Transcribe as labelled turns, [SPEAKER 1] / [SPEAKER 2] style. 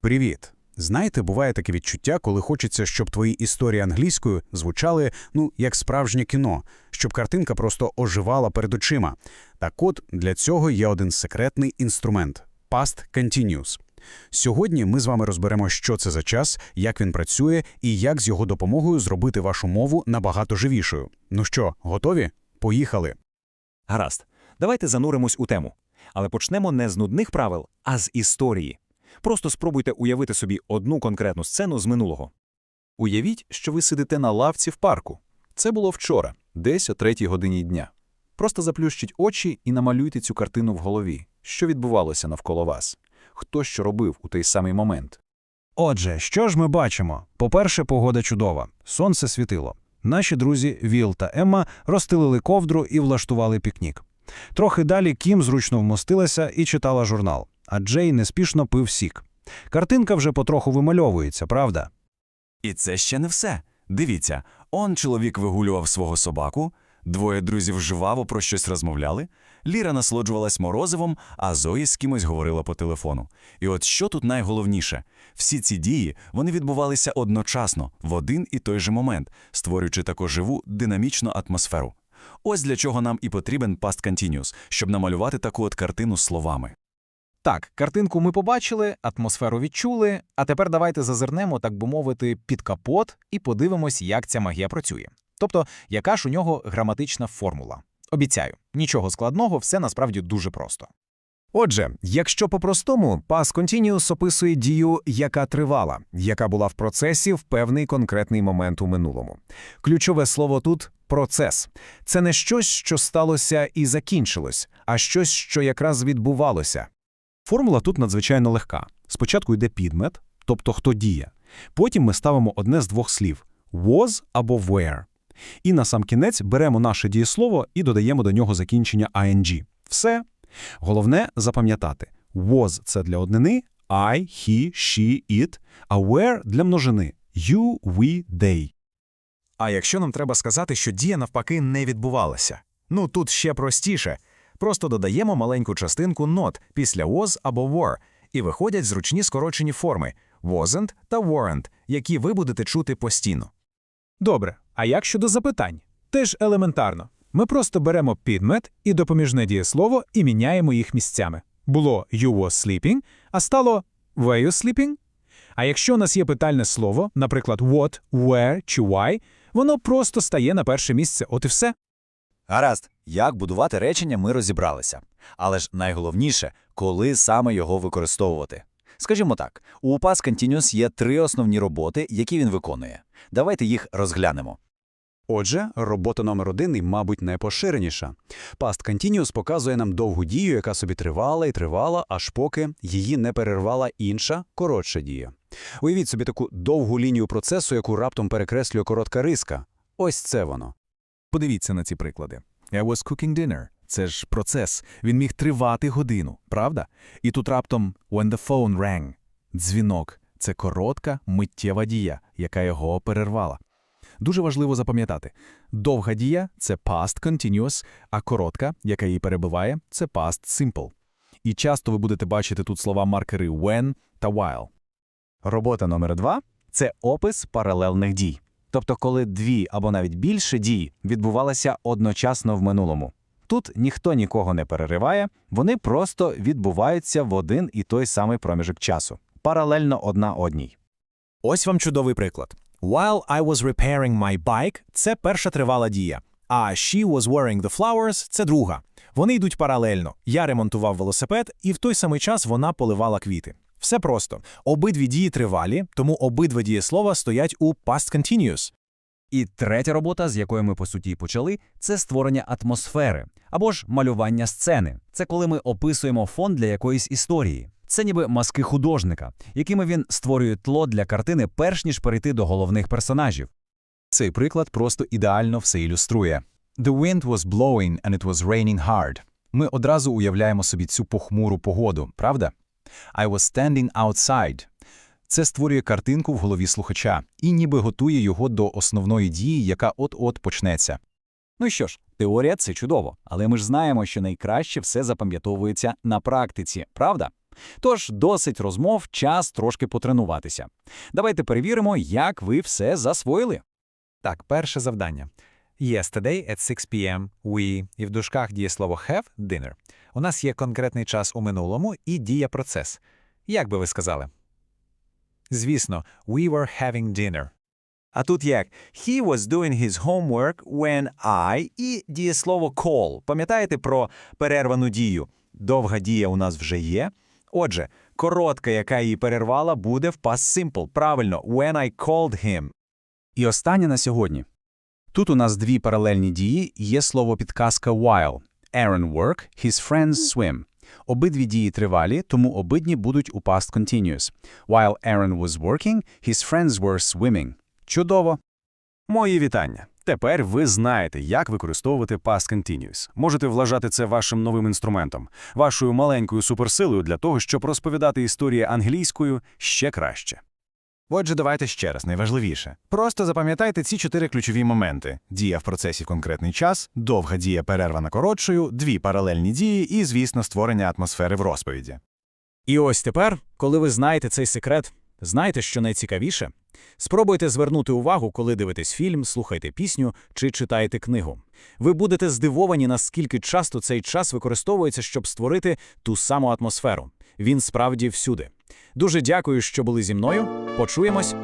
[SPEAKER 1] Привіт! Знаєте, буває таке відчуття, коли хочеться, щоб твої історії англійською звучали ну як справжнє кіно, щоб картинка просто оживала перед очима. Так от для цього є один секретний інструмент Past Continuous. Сьогодні ми з вами розберемо, що це за час, як він працює і як з його допомогою зробити вашу мову набагато живішою. Ну що, готові? Поїхали!
[SPEAKER 2] Гаразд, давайте зануримось у тему. Але почнемо не з нудних правил, а з історії. Просто спробуйте уявити собі одну конкретну сцену з минулого.
[SPEAKER 3] Уявіть, що ви сидите на лавці в парку. Це було вчора, десь о третій годині дня. Просто заплющіть очі і намалюйте цю картину в голові. Що відбувалося навколо вас? Хто що робив у той самий момент?
[SPEAKER 4] Отже, що ж ми бачимо? По-перше, погода чудова. Сонце світило. Наші друзі Віл та Емма розстелили ковдру і влаштували пікнік. Трохи далі Кім зручно вмостилася і читала журнал, а Джей неспішно пив сік. Картинка вже потроху вимальовується, правда?
[SPEAKER 5] І це ще не все. Дивіться, он чоловік вигулював свого собаку, двоє друзів жваво про щось розмовляли, Ліра насолоджувалась морозивом, а Зої з кимось говорила по телефону. І от що тут найголовніше? Всі ці дії вони відбувалися одночасно, в один і той же момент, створюючи таку живу, динамічну атмосферу. Ось для чого нам і потрібен Past Continuous, щоб намалювати таку от картину словами.
[SPEAKER 6] Так, картинку ми побачили, атмосферу відчули, а тепер давайте зазирнемо, так би мовити, під капот і подивимось, як ця магія працює. Тобто, яка ж у нього граматична формула. Обіцяю, нічого складного, все насправді дуже просто.
[SPEAKER 7] Отже, якщо по-простому, past continuous описує дію, яка тривала, яка була в процесі в певний конкретний момент у минулому. Ключове слово тут процес. Це не щось, що сталося і закінчилось, а щось, що якраз відбувалося.
[SPEAKER 4] Формула тут надзвичайно легка. Спочатку йде підмет, тобто хто діє. Потім ми ставимо одне з двох слів was або were. І на сам кінець беремо наше дієслово і додаємо до нього закінчення ing. Все. Головне запам'ятати. Was – це для однини, I, he, she, it, а were – для множини you, we, they.
[SPEAKER 8] А якщо нам треба сказати, що дія навпаки не відбувалася? Ну тут ще простіше. Просто додаємо маленьку частинку not після was або were, і виходять зручні скорочені форми wasn't та weren't, які ви будете чути постійно.
[SPEAKER 9] Добре, а як щодо запитань? Теж елементарно. Ми просто беремо підмет і допоміжне дієслово і міняємо їх місцями. Було you was sleeping, а стало were you sleeping? А якщо у нас є питальне слово, наприклад, what, where чи why, воно просто стає на перше місце, от і все.
[SPEAKER 2] Гаразд, як будувати речення, ми розібралися. Але ж найголовніше, коли саме його використовувати. Скажімо так, у Past Continuous є три основні роботи, які він виконує. Давайте їх розглянемо.
[SPEAKER 1] Отже, робота номер один мабуть, найпоширеніша. Past Continuous показує нам довгу дію, яка собі тривала і тривала, аж поки її не перервала інша, коротша дія. Уявіть собі таку довгу лінію процесу, яку раптом перекреслює коротка риска. Ось це воно.
[SPEAKER 8] Подивіться на ці приклади. I was cooking dinner. Це ж процес. Він міг тривати годину, правда? І тут раптом when the phone rang. Дзвінок – це коротка миттєва дія, яка його перервала. Дуже важливо запам'ятати. Довга дія – це past continuous, а коротка, яка її перебиває, це past simple. І часто ви будете бачити тут слова-маркери when та while.
[SPEAKER 2] Робота номер два – це опис паралельних дій. Тобто, коли дві або навіть більше дій відбувалися одночасно в минулому. Тут ніхто нікого не перериває, вони просто відбуваються в один і той самий проміжок часу, паралельно одна одній.
[SPEAKER 8] Ось вам чудовий приклад. While I was repairing my bike – це перша тривала дія, а she was wearing the flowers – це друга. Вони йдуть паралельно. Я ремонтував велосипед, і в той самий час вона поливала квіти. Все просто. Обидві дії тривалі, тому обидва дієслова стоять у past continuous.
[SPEAKER 10] І третя робота, з якої ми по суті почали, це створення атмосфери або ж малювання сцени. Це коли ми описуємо фон для якоїсь історії. Це ніби маски художника, якими він створює тло для картини, перш ніж перейти до головних персонажів.
[SPEAKER 3] Цей приклад просто ідеально все ілюструє. The wind was blowing and it was raining hard. Ми одразу уявляємо собі цю похмуру погоду, правда? I was standing outside. Це створює картинку в голові слухача і ніби готує його до основної дії, яка от-от почнеться.
[SPEAKER 2] Ну що ж, теорія це чудово, але ми ж знаємо, що найкраще все запам'ятовується на практиці, правда? Тож досить розмов, час трошки потренуватися. Давайте перевіримо, як ви все засвоїли.
[SPEAKER 6] Так, перше завдання. Yesterday at 6 p.m. we, і в дужках дієслово have dinner. У нас є конкретний час у минулому і дія процес. Як би ви сказали? Звісно, we were having dinner.
[SPEAKER 2] А тут як? He was doing his homework when I і дієслово call. Пам'ятаєте про перервану дію? Довга дія у нас вже є. Отже, коротка, яка її перервала, буде в past simple. Правильно, when I called him. І останнє на сьогодні. Тут у нас дві паралельні дії, є слово підказка while. Aaron work, his friends swim. Обидві дії тривалі, тому обидні будуть у past continuous. While Aaron was working, his friends were swimming. Чудово!
[SPEAKER 1] Мої вітання. Тепер ви знаєте, як використовувати past continuous. Можете вважати це вашим новим інструментом, вашою маленькою суперсилою для того, щоб розповідати історії англійською ще краще.
[SPEAKER 8] Отже, давайте ще раз найважливіше. Просто запам'ятайте ці чотири ключові моменти: дія в процесі в конкретний час, довга дія перервана коротшою, дві паралельні дії і, звісно, створення атмосфери в розповіді.
[SPEAKER 6] І ось тепер, коли ви знаєте цей секрет, знаєте, що найцікавіше? Спробуйте звернути увагу, коли дивитесь фільм, слухаєте пісню чи читаєте книгу. Ви будете здивовані, наскільки часто цей час використовується, щоб створити ту саму атмосферу. Він справді всюди. Дуже дякую, що були зі мною. Почуємось